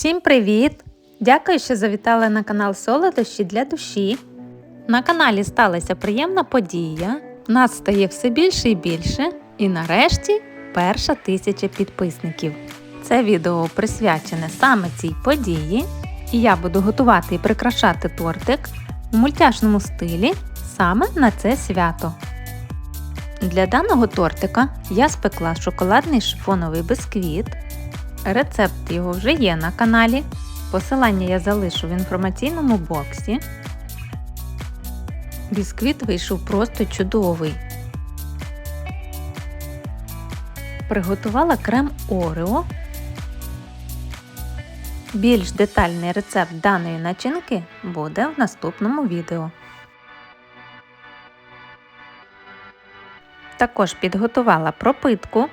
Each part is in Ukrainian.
Всім привіт! Дякую, що завітали на канал Солодощі для душі. На каналі сталася приємна подія. Нас стає все більше і більше. І нарешті перша тисяча підписників. Це відео присвячене саме цій події, і я буду готувати і прикрашати тортик у мультяшному стилі саме на це свято. Для даного тортика я спекла шоколадний шифоновий бисквіт. Рецепт його вже є на каналі. Посилання я залишу в інформаційному боксі. Бісквіт вийшов просто чудовий. Приготувала крем Орео. Більш детальний рецепт даної начинки буде в наступному відео. Також підготувала пропитку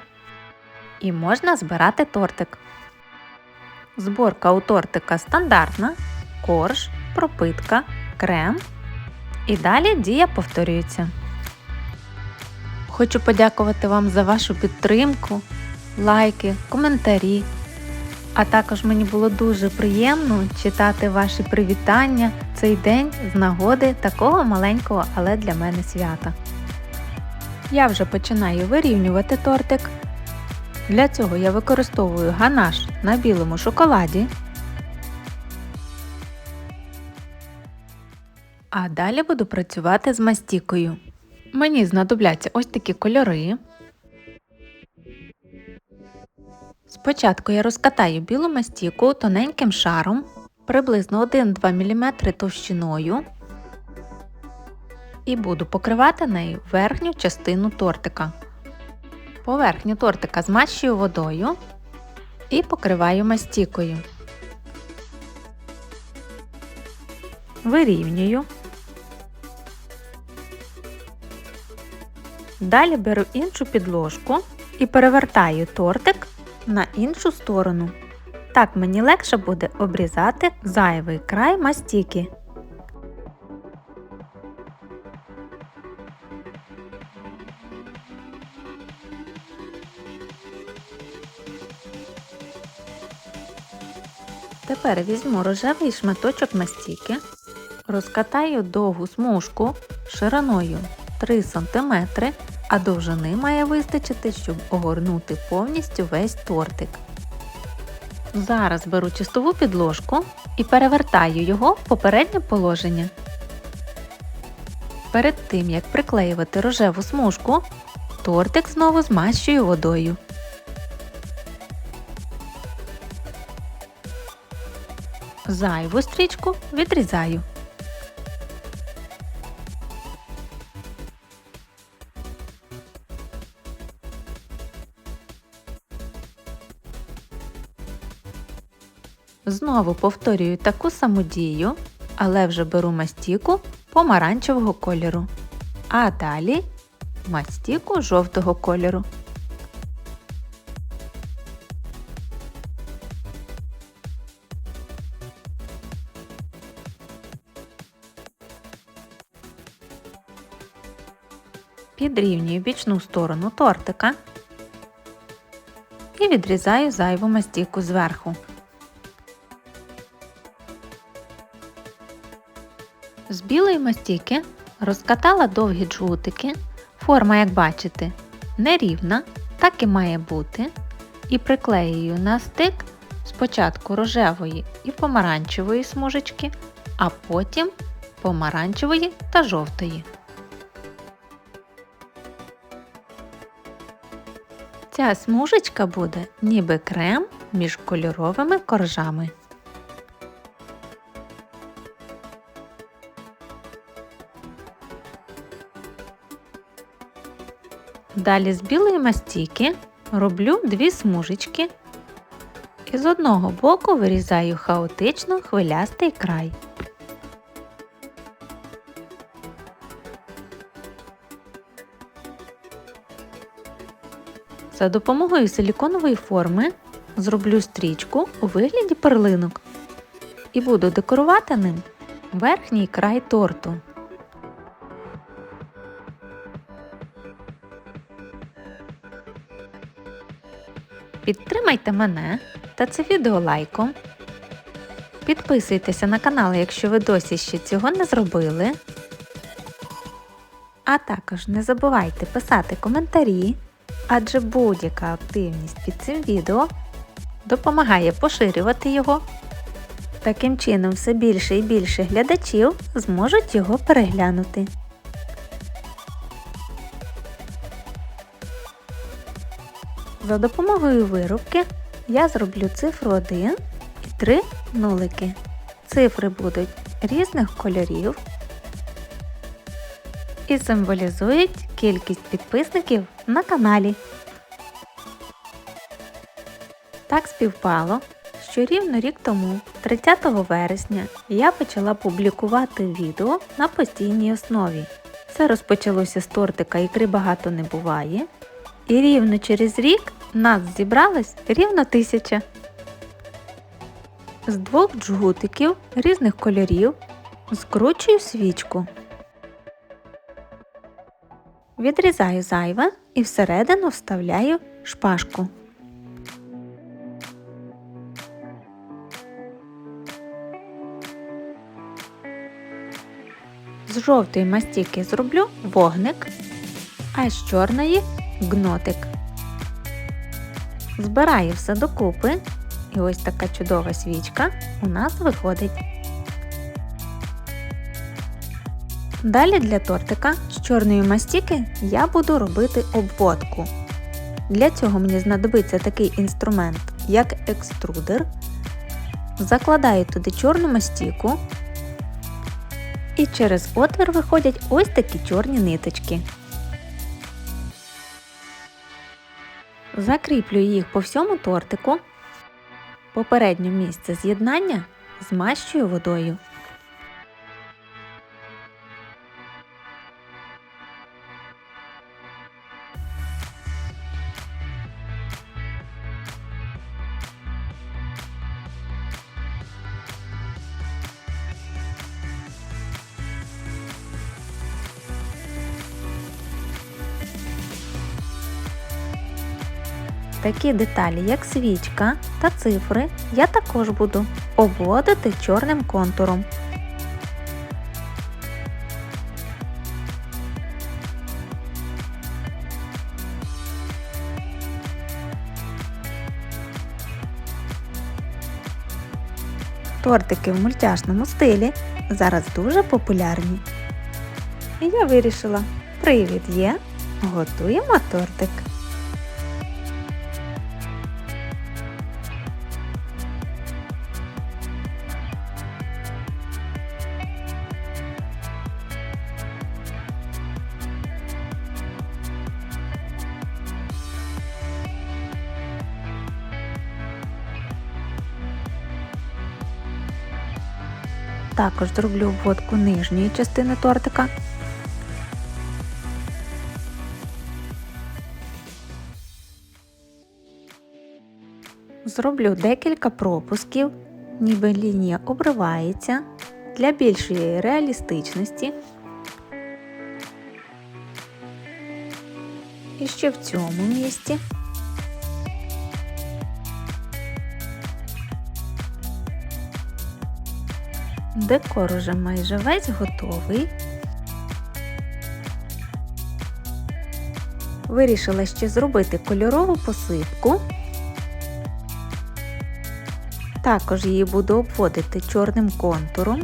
і можна збирати тортик. Зборка у тортика стандартна, корж, пропитка, крем. І далі дія повторюється. Хочу подякувати вам за вашу підтримку, лайки, коментарі. А також мені було дуже приємно читати ваші привітання цей день з нагоди такого маленького, але для мене свята. Я вже починаю вирівнювати тортик. Для цього я використовую ганаш на білому шоколаді. А далі буду працювати з мастікою. Мені знадобляться ось такі кольори. Спочатку я розкатаю білу мастіку тоненьким шаром, приблизно 1-2 мм товщиною і буду покривати нею верхню частину тортика. Поверхню тортика змащую водою і покриваю мастікою. Вирівнюю. Далі беру іншу підложку і перевертаю тортик на іншу сторону. Так мені легше буде обрізати зайвий край мастіки. Тепер візьму рожевий шматочок мастіки, розкатаю довгу смужку шириною 3 см, а довжини має вистачити, щоб огорнути повністю весь тортик. Зараз беру чистову підложку і перевертаю його в попереднє положення. Перед тим як приклеювати рожеву смужку, тортик знову змащую водою. Зайву стрічку відрізаю. Знову повторюю таку саму дію, але вже беру мастіку помаранчевого кольору, а далі мастіку жовтого кольору. Підрівнюю бічну сторону тортика і відрізаю зайву мастіку зверху. З білої мастіки розкатала довгі джутики. Форма, як бачите, нерівна, так і має бути. І приклеюю на стик спочатку рожевої і помаранчевої смужечки, а потім помаранчевої та жовтої. Ця смужечка буде ніби крем між кольоровими коржами. Далі з білої мастіки роблю дві смужечки і з одного боку вирізаю хаотично хвилястий край. За допомогою силіконової форми зроблю стрічку у вигляді перлинок і буду декорувати ним верхній край торту. Підтримайте мене та це відео лайком Підписуйтеся на канал, якщо ви досі ще цього не зробили. А також не забувайте писати коментарі, адже будь-яка активність під цим відео допомагає поширювати його. Таким чином все більше і більше глядачів зможуть його переглянути. За допомогою вирубки я зроблю цифру 1 і 3 нулики. Цифри будуть різних кольорів і символізують кількість підписників на каналі. Так співпало, що рівно рік тому, 30 вересня, я почала публікувати відео на постійній основі. Це розпочалося з тортика ікри багато не буває. І рівно через рік нас зібралось рівно тисяча. З двох джгутиків різних кольорів скручую свічку. Відрізаю зайве і всередину вставляю шпажку. З жовтої мастіки зроблю вогник, а з чорної гнотик. Збираю все докупи, і ось така чудова свічка у нас виходить. Далі для тортика з чорної мастіки я буду робити обводку. Для цього мені знадобиться такий інструмент, як екструдер. Закладаю туди чорну мастіку. І через отвір виходять ось такі чорні ниточки. Закріплюю їх по всьому тортику. Попереднє місце з'єднання змащую водою. Такі деталі, як свічка та цифри, я також буду обводити чорним контуром. Тортики в мультяшному стилі зараз дуже популярні. І я вирішила, привід є, готуємо тортик. Також зроблю обводку нижньої частини тортика. Зроблю декілька пропусків, ніби лінія обривається для більшої реалістичності. І ще в цьому місці. Декор уже майже весь готовий. Вирішила ще зробити кольорову посипку. Також її буду обводити чорним контуром.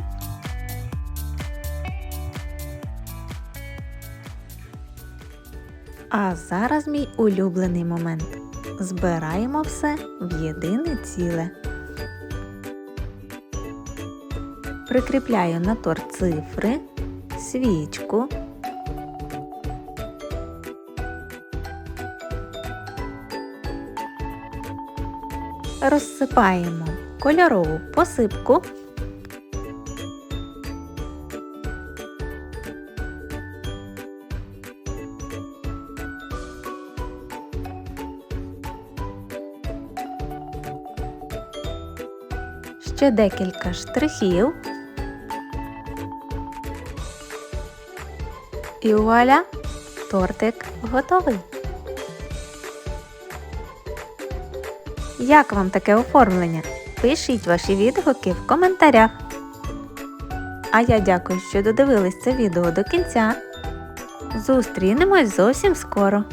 А зараз мій улюблений момент. Збираємо все в єдине ціле. Прикріпляю на торт цифри, свічку. Розсипаємо кольорову посипку. Ще декілька штрихів. І вуаля! Тортик готовий. Як вам таке оформлення? Пишіть ваші відгуки в коментарях. А я дякую, що додивились це відео до кінця. Зустрінемось зовсім скоро.